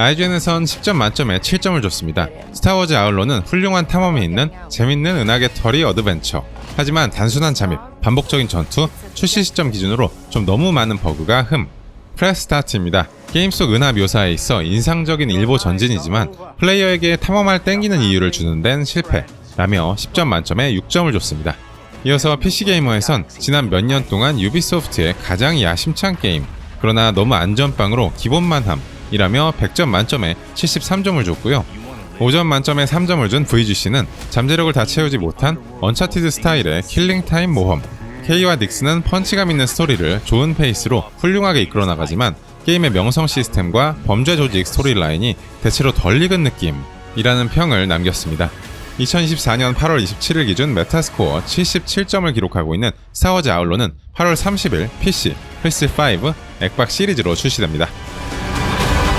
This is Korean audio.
아이젠에선 10점 만점에 7점을 줬습니다. 스타워즈 아울러는 훌륭한 탐험이 있는 재밌는 은하계 털이 어드벤처. 하지만 단순한 잠입, 반복적인 전투, 출시 시점 기준으로 좀 너무 많은 버그가 흠. 프레스타트입니다. 게임 속 은하 묘사에 있어 인상적인 일보 전진이지만 플레이어에게 탐험할 땡기는 이유를 주는 데는 실패. 라며 10점 만점에 6점을 줬습니다. 이어서 PC게이머에선 지난 몇 년 동안 유비소프트의 가장 야심찬 게임, 그러나 너무 안전빵으로 기본만 함 이라며 100점 만점에 73점을 줬고요. 5점 만점에 3점을 준 VGC는 잠재력을 다 채우지 못한 언차티드 스타일의 킬링타임 모험. K와 닉스는 펀치감 있는 스토리를 좋은 페이스로 훌륭하게 이끌어 나가지만 게임의 명성 시스템과 범죄 조직 스토리라인이 대체로 덜 익은 느낌이라는 평을 남겼습니다. 2024년 8월 27일 기준 메타스코어 77점을 기록하고 있는 스타워즈 아울러는 8월 30일 PC, 플스5, 엑박 시리즈로 출시됩니다.